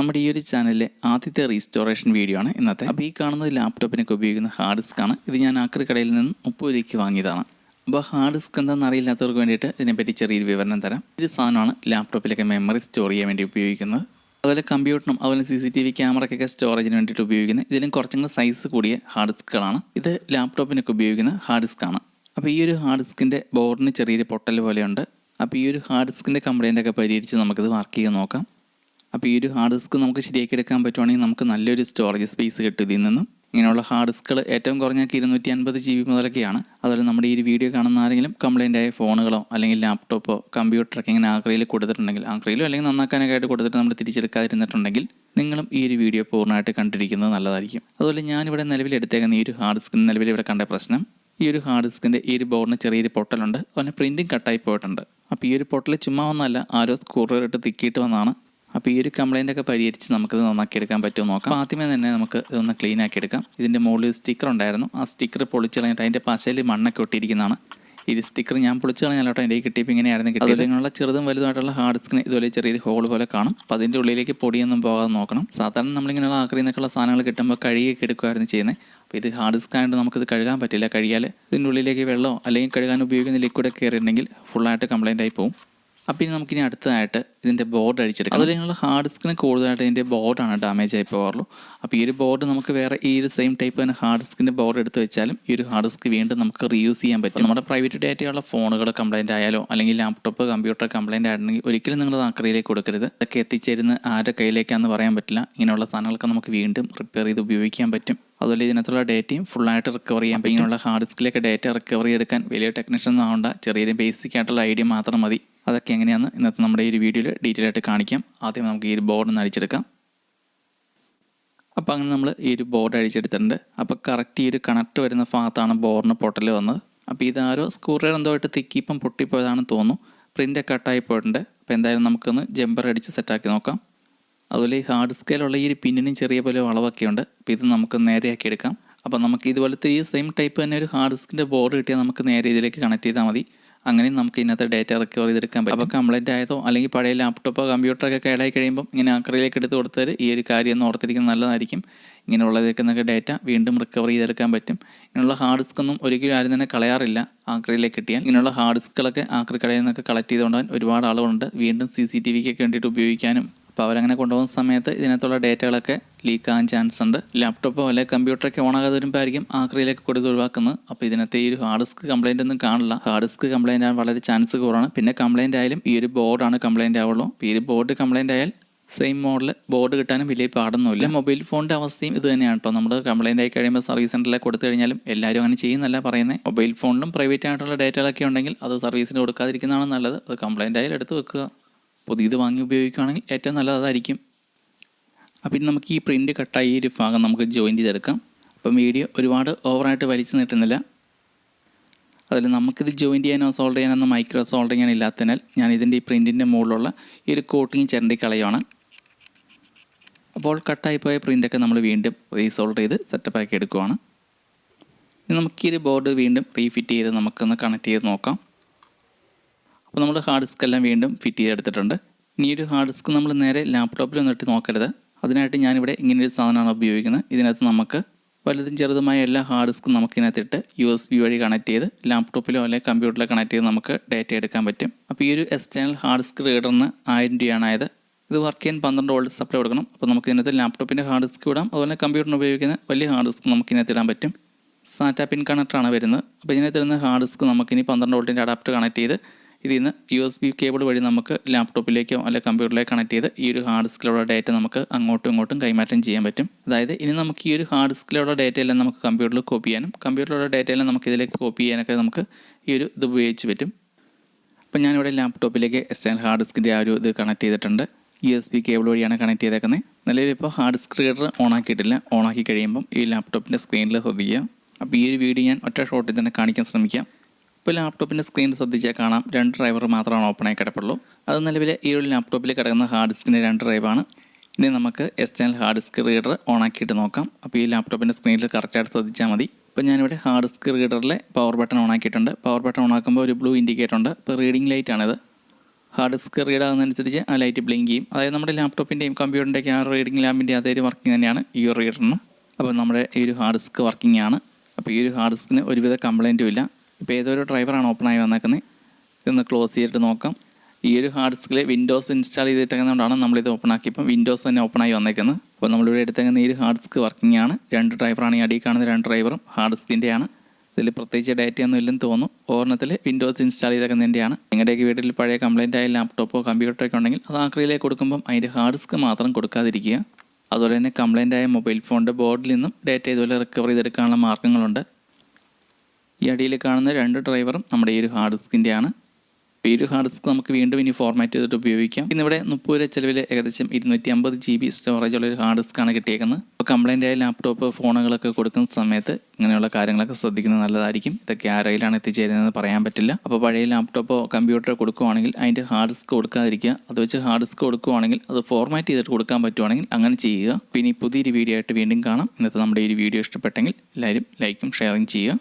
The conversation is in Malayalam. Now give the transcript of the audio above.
നമ്മുടെ ഈ ഒരു ചാനലിലെ ആദ്യത്തെ റീസ്റ്റോറേഷൻ വീഡിയോ ആണ് ഇന്നത്തെ. അപ്പോൾ ഈ കാണുന്നത് ലാപ്ടോപ്പിനൊക്കെ ഉപയോഗിക്കുന്ന ഹാർഡ് ഡിസ്ക് ആണ്. ഇത് ഞാൻ ആക്രി കടയിൽ നിന്ന് മുപ്പത് രൂപയ്ക്ക് വാങ്ങിയതാണ്. അപ്പോൾ ഹാർഡ് ഡിസ്ക് എന്താണെന്ന് അറിയില്ലാത്തവർക്ക് വേണ്ടിയിട്ട് ഇതിനെപ്പറ്റി ചെറിയൊരു വിവരണം തരാം. ഒരു സാധനമാണ് ലാപ്ടോപ്പിലൊക്കെ മെമ്മറി സ്റ്റോർ ചെയ്യാൻ വേണ്ടി ഉപയോഗിക്കുന്നത്. അതുപോലെ കമ്പ്യൂട്ടറും അതുപോലെ സി സി ടി വി ക്യാമറയ്ക്കൊക്കെ സ്റ്റോറേജിന് വേണ്ടിയിട്ട് ഉപയോഗിക്കുന്നത് ഇതിലും കുറച്ചും കൂടെ സൈസ് കൂടിയ ഹാർഡ് ഡിസ്കുകളാണ് ഇത് ലാപ്ടോപ്പിനൊക്കെ ഉപയോഗിക്കുന്ന ഹാർഡ് ഡിസ്ക് ആണ്. അപ്പോൾ ഈ ഒരു ഹാർഡ് ഡിസ്കിന്റെ ബോർഡിന് ചെറിയൊരു പൊട്ടൽ പോലെയുണ്ട്. അപ്പോൾ ഈ ഒരു ഹാർഡ് ഡിസ്കിന്റെ കംപ്ലൈന്റ് ഒക്കെ പരിഹരിച്ച് നമുക്കിത് വർക്ക് ചെയ്ത് നോക്കാം. അപ്പോൾ ഈ ഒരു ഹാർഡ് ഡിസ്ക് നമുക്ക് ശരിയാക്കി എടുക്കാൻ പറ്റുവാണെങ്കിൽ നമുക്ക് നല്ലൊരു സ്റ്റോറേജ് സ്പേസ് കിട്ടും ഇതിൽ നിന്നും. ഇങ്ങനെയുള്ള ഹാർഡ് ഡിസ്കുകൾ ഏറ്റവും കുറഞ്ഞൊക്കെ ഇരുന്നൂറ്റി അൻപത് ജി ബി മുതലൊക്കെയാണ്. അതുപോലെ നമ്മുടെ ഈ ഒരു വീഡിയോ കാണുന്ന ആരെങ്കിലും കംപ്ലൈന്റ് ആയ ഫോണുകളോ അല്ലെങ്കിൽ ലാപ്ടോപ്പോ കമ്പ്യൂട്ടറൊക്കെ ഇങ്ങനെ ആക്രയിൽ കൊടുത്തിട്ടുണ്ടെങ്കിൽ ആക്രയിലോ അല്ലെങ്കിൽ നന്നാക്കാനൊക്കെ ആയിട്ട് കൊടുത്തിട്ട് നമ്മൾ തിരിച്ചെടുക്കാതിരുന്നിട്ടുണ്ടെങ്കിൽ നിങ്ങളും ഈ ഒരു വീഡിയോ പൂർണമായിട്ട് കണ്ടിരിക്കുന്നത് നല്ലതായിരിക്കും. അതുപോലെ ഞാനിവിടെ നിലവിൽ എടുത്തേക്കുന്ന ഈ ഒരു ഹാർഡ് ഡിസ്കിന് നിലവിൽ ഇവിടെ കണ്ട പ്രശ്നം ഈ ഒരു ഹാർഡ് ഡിസ്കിന്റെ ഈ ഒരു ബോർഡിന് ചെറിയൊരു പൊട്ടലുണ്ട്. അതുപോലെ പ്രിന്റിങ് കട്ടായി പോയിട്ടുണ്ട്. അപ്പോൾ ഈ ഒരു പൊട്ടൽ ചുമ്മാ വന്നല്ല ആരോ ഇട്ട് തിക്കിയിട്ട് വന്നതാണ്. അപ്പോൾ ഈ ഒരു കംപ്ലൈന്റ് ഒക്കെ പരിഹരിച്ച് നമുക്കിത് നന്നാക്കി എടുക്കാൻ പറ്റുമോ നോക്കാം. ആദ്യമേ തന്നെ നമുക്ക് ഇതൊന്ന് ക്ലീൻ ആക്കി എടുക്കാം ഇതിന്റെ മുകളിൽ സ്റ്റിക്കർ ഉണ്ടായിരുന്നു. ആ സ്റ്റിക്കർ പൊളിച്ച് കളഞ്ഞിട്ട് അതിന്റെ പശയിൽ മണ്ണൊക്കെ ഒട്ടിയിരിക്കുന്നതാണ്. ഈ ഒരു സ്റ്റിക്കർ ഞാൻ പൊളിച്ച് കളഞ്ഞാലോട്ടോ എന്റെ കിട്ടിയപ്പോൾ ഇങ്ങനെയായിരുന്നു കിട്ടിയത്. അതിനുള്ള ചെറുതും വലുതായിട്ടുള്ള ഹാർഡ് ഡിസ്കിന് ഇതുപോലെ ചെറിയൊരു ഹോൾ പോലെ കാണും. അപ്പോൾ അതിന്റെ ഉള്ളിലേക്ക് പൊടിയൊന്നും പോകാതെ നോക്കണം. സാധാരണ നമ്മളിങ്ങനെയുള്ള ആക്രിയിൽ നിന്നൊക്കെയുള്ള സാധനങ്ങൾ കിട്ടുമ്പോൾ കഴുകിയൊക്കെ എടുക്കുമായിരുന്നു ചെയ്യുന്നത് അപ്പോൾ ഇത് ഹാർഡ് ഡിസ്ക് ആയതുകൊണ്ട് നമുക്കിത് കഴുകാൻ പറ്റില്ല. കഴിയാൽ ഇതിന്റെ ഉള്ളിലേക്ക് വെള്ളമോ അല്ലെങ്കിൽ കഴുകാൻ ഉപയോഗിക്കുന്ന ലിക്വിഡൊക്കെ കയറിയിട്ടുണ്ടെങ്കിൽ ഫുള്ളായിട്ട് കംപ്ലൈന്റ് ആയി പോകും അപ്പോൾ ഇനി നമുക്കിനി അടുത്തതായിട്ട് ഇതിന്റെ ബോർഡ് അടിച്ചെടുക്കാം. അതുപോലെ ഞങ്ങൾ ഹാർഡ് ഡിസ്കിന് കൂടുതലായിട്ട് ഇതിന്റെ ബോർഡാണ് ഡാമേജ് ആയി പോകാറുള്ളൂ. അപ്പോൾ ഈ ഒരു ബോർഡ് നമുക്ക് വേറെ ഈ ഒരു സെയിം ടൈപ്പ് തന്നെ ഹാർഡ് ഡിസ്കിന്റെ ബോർഡ് എടുത്ത് വെച്ചാലും ഈ ഒരു ഹാർഡ് ഡിസ്ക് വീണ്ടും നമുക്ക് റീയൂസ് ചെയ്യാൻ പറ്റും. നമ്മുടെ പ്രൈവറ്റ് ഡാറ്റയുള്ള ഫോണുകൾ കംപ്ലൈന്റ് ആയാലോ അല്ലെങ്കിൽ ലാപ്ടോപ്പ് കമ്പ്യൂട്ടർ കംപ്ലൈന്റ് ആയിരുന്നെങ്കിൽ ഒരിക്കലും നിങ്ങൾ ആക്രയിലേക്ക് കൊടുക്കരുത്. ഇതൊക്കെ എത്തിച്ചേരുന്ന ആരുടെ കയ്യിലേക്കാണെന്ന് പറയാൻ പറ്റില്ല. ഇങ്ങനെയുള്ള സാധനങ്ങളൊക്കെ നമുക്ക് വീണ്ടും റിപ്പയർ ചെയ്ത് ഉപയോഗിക്കാൻ പറ്റും. അതുപോലെ ഇതിനകത്തുള്ള ഡേറ്റയും ഫുള്ളായിട്ട് റിക്കവർ ചെയ്യാം അപ്പോൾ ഇങ്ങനെയുള്ള ഹാർഡ് ഡിസ്കിലേക്ക് ഡേറ്റ റിക്കവർ ചെയ്തെടുക്കാൻ വലിയ ടെക്നീഷ്യൻ ഒന്നും ആവണ്ട. ചെറിയൊരു ബേസിക് ആയിട്ടുള്ള ഐഡിയ മാത്രം മതി. അതൊക്കെ എങ്ങനെയാന്ന് ഇന്നത്തെ നമ്മുടെ ഈ ഒരു വീഡിയോയിൽ ഡീറ്റെയിൽ ആയിട്ട് കാണിക്കാം. ആദ്യം നമുക്ക് ഈ ഒരു ബോർഡ് ഒന്ന് അടിച്ചെടുക്കാം. അപ്പോൾ അങ്ങനെ നമ്മൾ ഈ ഒരു ബോർഡ് അഴിച്ചെടുത്തിട്ടുണ്ട് അപ്പോൾ കറക്റ്റ് ഈ ഒരു കണക്ട് വരുന്ന ഭാഗത്താണ് ബോർഡിന് പൊട്ടൽ വന്നത്. അപ്പോൾ ഇതാരോ സ്ക്രൂഡ്രൈവർ എന്തോ ആയിട്ട് തിക്കിപ്പം പൊട്ടിപ്പോയതാണെന്ന് തോന്നുന്നു. പ്രിന്റ് കട്ടായി പോയിട്ടുണ്ട്. അപ്പോൾ എന്തായാലും നമുക്കൊന്ന് ജമ്പർ അടിച്ച് സെറ്റാക്കി നോക്കാം. അതുപോലെ ഈ ഹാർഡ് സ്കെയിലുള്ള ഈ ഒരു പിന്നിനും ചെറിയ പോലെ വളവൊക്കെ ഉണ്ട്. അപ്പോൾ ഇത് നമുക്ക് നേരെയാക്കി എടുക്കാം. അപ്പോൾ നമുക്ക് ഇതുപോലത്തെ ഈ സെയിം ടൈപ്പ് തന്നെ ഒരു ഹാർഡ് ഡിസ്കിന്റെ ബോർഡ് കിട്ടിയാൽ നമുക്ക് നേരെ ഇതിലേക്ക് കണക്ട് ചെയ്താൽ മതി. അങ്ങനെ നമുക്ക് ഇന്നത്തെ ഡേറ്റ റിക്കവർ ചെയ്തെടുക്കാൻ പറ്റും. അപ്പോൾ കംപ്ലൈന്റ് ആയതോ അല്ലെങ്കിൽ പഴയ ലാപ്ടോപ്പോ കമ്പ്യൂട്ടറൊക്കെ കേടായി കഴിയുമ്പോൾ ഇങ്ങനെ ആക്രയിലേക്ക് എടുത്ത് കൊടുത്താൽ ഈ ഒരു കാര്യം ഒന്ന് ഓർത്തിരിക്കുന്നത് നല്ലതായിരിക്കും. ഇങ്ങനെയുള്ളതൊക്കെ ഡേറ്റ വീണ്ടും റിക്കവർ ചെയ്തെടുക്കാൻ പറ്റും. ഇങ്ങനെയുള്ള ഹാർഡ് ഡിസ്ക് ഒന്നും ഒരിക്കലും ആരും തന്നെ കളയാറില്ല. ആക്രയിലേക്ക് കിട്ടിയാൽ ഇങ്ങനെയുള്ള ഹാർഡ് ഡിസ്കുകളൊക്കെ ആക്രി കടയിൽ നിന്നൊക്കെ കളക്ട് ചെയ്തുകൊണ്ടാൻ ഒരുപാട് ആളുകളുണ്ട്. വീണ്ടും സി സി ടി വിക്കൊക്കെ വേണ്ടിയിട്ട് ഉപയോഗിക്കാനും അപ്പോൾ അവരങ്ങനെ കൊണ്ടുപോകുന്ന സമയത്ത് ഇതിനകത്തുള്ള ഡേറ്റകളൊക്കെ ലീക്ക് ആകാൻ ചാൻസ് ഉണ്ട് ലാപ്ടോപ്പോ അല്ലെങ്കിൽ കമ്പ്യൂട്ടറൊക്കെ ഓണാകാതെ വരുമ്പോഴായിരിക്കും ആക്രിയിലേക്ക് കൊടുത്ത് ഒഴിവാക്കുന്നത്. അപ്പോൾ ഇതിനകത്ത് ഈ ഒരു ഹാർഡ് ഡിസ്ക് കംപ്ലൈന്റ് ഒന്നും കാണില്ല. ഹാർഡ് ഡിസ്ക് കംപ്ലൈന്റ് ആകാൻ വളരെ ചാൻസ് കുറവാണ്. പിന്നെ കംപ്ലൈന്റ് ആയാലും ഈ ഒരു ബോർഡാണ് കംപ്ലൈന്റ് ആവുള്ളൂ. ഈ ഒരു ബോർഡ് കംപ്ലൈന്റ് ആയാൽ സെയിം മോഡൽ ബോർഡ് കിട്ടാനും വലിയ പാടൊന്നുമില്ല. മൊബൈൽ ഫോണിന്റെ അവസ്ഥയും ഇത് തന്നെയാണ് കേട്ടോ. നമ്മൾ കംപ്ലൈന്റ് ആയി കഴിയുമ്പോൾ സർവീസ് സെന്ററിലേക്ക് കൊടുത്തു കഴിഞ്ഞാലും എല്ലാവരും അങ്ങനെ ചെയ്യുന്നല്ല പറയുന്നത് മൊബൈൽ ഫോണിലും പ്രൈവറ്റ് ആയിട്ടുള്ള ഡേറ്റകളൊക്കെ ഉണ്ടെങ്കിൽ അത് സർവീസിന് കൊടുക്കാതിരിക്കുന്നതാണ് നല്ലത്. അത് കംപ്ലൈന്റ് ആയാലും എടുത്ത് വെക്കുക. പുതിയത് വാങ്ങി ഉപയോഗിക്കുകയാണെങ്കിൽ ഏറ്റവും നല്ലതായിരിക്കും അപ്പം നമുക്ക് ഈ പ്രിന്റ് കട്ടായി ഈ ഒരു ഭാഗം നമുക്ക് ജോയിൻ ചെയ്തെടുക്കാം. അപ്പം വീഡിയോ ഒരുപാട് ഓവറായിട്ട് വലിച്ചു നീട്ടുന്നില്ല. അതിൽ നമുക്കിത് ജോയിൻ ചെയ്യാനോ സോൾവ് ചെയ്യാനോ മൈക്രോ സോൾവ് ചെയ്യാനോ ഇല്ലാത്തതിനാൽ ഞാൻ ഇതിന്റെ ഈ പ്രിന്റിന്റെ മുകളിലുള്ള ഈ ഒരു കോട്ടിങ് ചിരണ്ടി കളയുവാണ്. അപ്പോൾ കട്ടായി പോയ പ്രിന്റൊക്കെ നമ്മൾ വീണ്ടും റീസോൾഡ് ചെയ്ത് സെറ്റപ്പ് ആക്കി എടുക്കുവാണ്. ഇനി നമുക്ക് ഈ ഒരു ബോർഡ് വീണ്ടും റീഫിറ്റ് ചെയ്ത് നമുക്കൊന്ന് കണക്ട് ചെയ്ത് നോക്കാം. അപ്പോൾ നമ്മൾ ഹാർഡ് ഡിസ്ക് എല്ലാം വീണ്ടും ഫിറ്റ് ചെയ്തെടുത്തിട്ടുണ്ട്. ഇനി ഒരു ഹാർഡ് ഡിസ്ക് നമ്മൾ നേരെ ലാപ്ടോപ്പിൽ ഒന്നിട്ട് നോക്കരുത്. അതിനായിട്ട് ഞാനിവിടെ ഇങ്ങനൊരു സാധനമാണ് ഉപയോഗിക്കുന്നത്. ഇതിനകത്ത് നമുക്ക് വലുതും ചെറുതുമായ എല്ലാ ഹാർഡ് ഡിസ്കും നമുക്കിതിനകത്തിട്ട് യു എസ് ബി വഴി കണക്ട് ചെയ്ത് ലാപ്ടോപ്പിലോ അല്ലെങ്കിൽ കമ്പ്യൂട്ടറിലോ കണക്ട് ചെയ്ത് നമുക്ക് ഡാറ്റ എടുക്കാൻ പറ്റും. അപ്പോൾ ഈ ഒരു എക്സ്റ്റേണൽ ഹാർഡ് ഡിസ്ക് റീഡറിന് ആയിരം രൂപയാണ് ആയത്. ഇത് വർക്ക് ചെയ്യാൻ പന്ത്രണ്ട് വോൾട്ട് സപ്ലൈ കൊടുക്കണം. അപ്പോൾ നമുക്ക് ഇതിനകത്ത് ലാപ്ടോപ്പിന്റെ ഹാർഡ് ഡിസ്ക് ഇടാം. അതുപോലെ കമ്പ്യൂട്ടറിന് ഉപയോഗിക്കുന്ന വലിയ ഹാർഡ് ഡിസ്ക് നമുക്ക് ഇതിനകത്ത് ഇടാൻ പറ്റും. സാറ്റ പിൻ കണക്ടറാണ് വരുന്നത്. അപ്പോൾ ഇതിനകത്ത് ഇരുന്ന ഹാർഡ് ഡിസ്ക് നമുക്കിനി പന്ത്രണ്ട് വോൾട്ടിന്റെ അഡാപ്റ്റർ കണക്ട് ചെയ്ത് ഇതിൽ നിന്ന് യു എസ് ബി കേബിൾ വഴി നമുക്ക് ലാപ്ടോപ്പിലേക്കോ അല്ലെങ്കിൽ കമ്പ്യൂട്ടറിലേക്ക് കണക്ട് ചെയ്ത് ഈ ഒരു ഹാർഡ് ഡിസ്കിലുള്ള ഡേറ്റ നമുക്ക് അങ്ങോട്ടും ഇങ്ങോട്ടും കൈമാറ്റം ചെയ്യാൻ പറ്റും. അതായത് ഇനി നമുക്ക് ഈ ഒരു ഹാർഡ് ഡിസ്കിലുള്ള ഡേറ്റ എല്ലാം നമുക്ക് കമ്പ്യൂട്ടറിൽ കോപ്പി ചെയ്യാനും കമ്പ്യൂട്ടറിലുള്ള ഡേറ്റ എല്ലാം നമുക്ക് ഇതിലേക്ക് കോപ്പി ചെയ്യാനൊക്കെ നമുക്ക് ഈ ഒരു ഇത് ഉപയോഗിച്ച് പറ്റും. അപ്പോൾ ഞാനിവിടെ ലാപ്ടോപ്പിലേക്ക് എക്സ്റ്റേണൽ ഹാർഡ് ഡിസ്കിന്റെ ആ ഒരു ഇത് കണക്ട് ചെയ്തിട്ടുണ്ട്. യു എസ് ബി കേബിൾ വഴിയാണ് കണക്ട് ചെയ്തേക്കുന്നത് നിലവിൽ ഇപ്പോൾ ഹാർഡ് ഡിസ്ക് റീഡർ ഓൺ ആക്കിയിട്ടില്ല. ഓൺ ആക്കി കഴിയുമ്പം ഈ ലാപ്ടോപ്പിന്റെ സ്ക്രീനിൽ ശ്രദ്ധിക്കുക. അപ്പോൾ ഈ ഒരു വീഡിയോ ഞാൻ ഒറ്റ ഷോട്ടിൽ തന്നെ കാണിക്കാൻ ശ്രമിക്കാം. ഇപ്പോൾ ലാപ്ടോപ്പിന്റെ സ്ക്രീൻ ശ്രദ്ധിച്ചാൽ കാണാം. രണ്ട് ഡ്രൈവർ മാത്രമാണ് ഓപ്പൺ ആയി കിടപ്പുള്ളൂ. അത് നിലവിലെ ഈ ഒരു ലാപ്ടോപ്പിൽ കിടക്കുന്ന ഹാർഡ് ഡിസ്കിന്റെ രണ്ട് ഡ്രൈവാണ് ഇനി നമുക്ക് external hard disk reader on ആക്കിയിട്ട് നോക്കാം. അപ്പോൾ ഈ ലാപ്ടോപ്പിന്റെ സ്ക്രീനിൽ കറക്റ്റായിട്ട് ശ്രദ്ധിച്ചാൽ മതി. ഇപ്പോൾ ഞാനിവിടെ ഹാർഡ് ഡിസ്ക് റീഡറിലെ പവർ ബട്ടൺ ഓൺ ആക്കിയിട്ടുണ്ട്. പവർ ബട്ടൺ ഓൺ ആക്കുമ്പോൾ ഒരു ബ്ലൂ ഇൻഡിക്കേറ്റർ ഉണ്ട്. ഇപ്പോൾ റീഡിംഗ് ലൈറ്റ് ആണിത്. ഹാർഡ് ഡിസ്ക് റീഡ് ആകുന്നതനുസരിച്ച് ആ ലൈറ്റ് ബ്ലിങ്ക് ചെയ്യും. അതായത് നമ്മുടെ ലാപ്ടോപ്പിന്റെയും കമ്പ്യൂട്ടറിന്റെയൊക്കെ ആ റീഡിംഗ് ലാമ്പിന്റെ അതേ ഒരു വർക്കിംഗ് തന്നെയാണ് ഈ ഒരു റീഡറിനും അപ്പോൾ നമ്മുടെ ഈ ഒരു ഹാർഡ് ഡിസ്ക് വർക്കിംഗ് ആണ്. അപ്പോൾ ഈ ഒരു ഹാർഡ് ഡിസ്കിന് ഒരുവിധ കംപ്ലൈന്റും ഇല്ല. ഇപ്പോൾ ഏതൊരു ഡ്രൈവറാണ് ആയി വന്നേക്കുന്നത് ഇതൊന്ന് ക്ലോസ് ചെയ്തിട്ട് നോക്കാം. ഈ ഒരു ഹാർഡ് ഡിസ്കിൽ വിൻഡോസ് ഇൻസ്റ്റാൾ ചെയ്തിട്ടേക്കുന്നതുകൊണ്ടാണ് നമ്മളിത് ഓപ്പൺ ആക്കി. ഇപ്പം വിൻഡോസ് തന്നെ ഓപ്പൺ ആയി വന്നേക്കുന്നത്. അപ്പോൾ നമ്മളിവിടെ എടുത്തേക്കുന്ന ഈ ഒരു ഹാർഡ് ഡിസ്ക് വർക്കിംഗ് ആണ്. രണ്ട് ഡ്രൈവറാണ് ഈ അടിയിൽ കാണുന്ന രണ്ട് ഡ്രൈവറും ഹാർഡ് ഡിസ്കിന്റെയാണ് ഇതിൽ പ്രത്യേകിച്ച് ഡാറ്റയൊന്നും ഇല്ലെന്ന് തോന്നുന്നു. ഓർണത്തിൽ വിൻഡോസ് ഇൻസ്റ്റാൾ ചെയ്തേക്കുന്നതിന്റെയാണ് നിങ്ങളുടെയൊക്കെ വീട്ടിൽ പഴയ കംപ്ലൈന്റ് ആയ ലാപ്ടോപ്പോ കമ്പ്യൂട്ടറൊക്കെ ഉണ്ടെങ്കിൽ അത് ആക്രിയിലേക്ക് കൊടുക്കുമ്പം അതിന്റെ ഹാർഡ് ഡിസ്ക് മാത്രം കൊടുക്കാതിരിക്കുക. അതുപോലെ തന്നെ കംപ്ലൈന്റ് ആയ മൊബൈൽ ഫോണിന്റെ ബോർഡിൽ നിന്നും ഡാറ്റ ഇതുപോലെ റിക്കവർ ചെയ്തെടുക്കാനുള്ള മാർഗങ്ങളുണ്ട് ഈ അടിയിൽ കാണുന്ന രണ്ട് ഡ്രൈവറും നമ്മുടെ ഈ ഒരു ഹാർഡ് ഡിസ്കിന്റെ ആണ് ഈ ഒരു ഹാർഡ് ഡിസ്ക് നമുക്ക് വീണ്ടും ഇനി ഫോർമാറ്റ് ചെയ്തിട്ട് ഉപയോഗിക്കാം. ഇന്നിവിടെ മുപ്പത് രൂപ ചിലവിൽ ഏകദേശം ഇരുന്നൂറ്റി അമ്പത് ജി ബി സ്റ്റോറേജ് ഉള്ള ഒരു ഹാർഡ് ഡിസ്ക്കാണ് കിട്ടിയേക്കുന്നത്. അപ്പോൾ കംപ്ലൈന്റ് ആയ ലാപ്ടോപ്പ് ഫോണുകളൊക്കെ കൊടുക്കുന്ന സമയത്ത് ഇങ്ങനെയുള്ള കാര്യങ്ങളൊക്കെ ശ്രദ്ധിക്കുന്നത് നല്ലതായിരിക്കും. ഇതൊക്കെ ആരയിലാണ് എത്തിച്ചേരുന്നതെന്ന് പറയാൻ പറ്റില്ല. അപ്പോൾ പഴയ ലാപ്ടോപ്പോ കമ്പ്യൂട്ടറോ കൊടുക്കുവാണെങ്കിൽ അതിന്റെ ഹാർഡ് ഡിസ്ക് കൊടുക്കാതിരിക്കുക. അത് വെച്ച് ഹാർഡ് ഡിസ്ക് കൊടുക്കുവാണെങ്കിൽ അത് ഫോർമാറ്റ് ചെയ്തിട്ട് കൊടുക്കാൻ പറ്റുവാണെങ്കിൽ അങ്ങനെ ചെയ്യുക. പിന്നെ പുതിയൊരു വീഡിയോ ആയിട്ട് വീണ്ടും കാണാം. ഇന്നത്തെ നമ്മുടെ ഈ വീഡിയോ ഇഷ്ടപ്പെട്ടെങ്കിൽ എല്ലാവരും ലൈക്കും ഷെയറും ചെയ്യുക.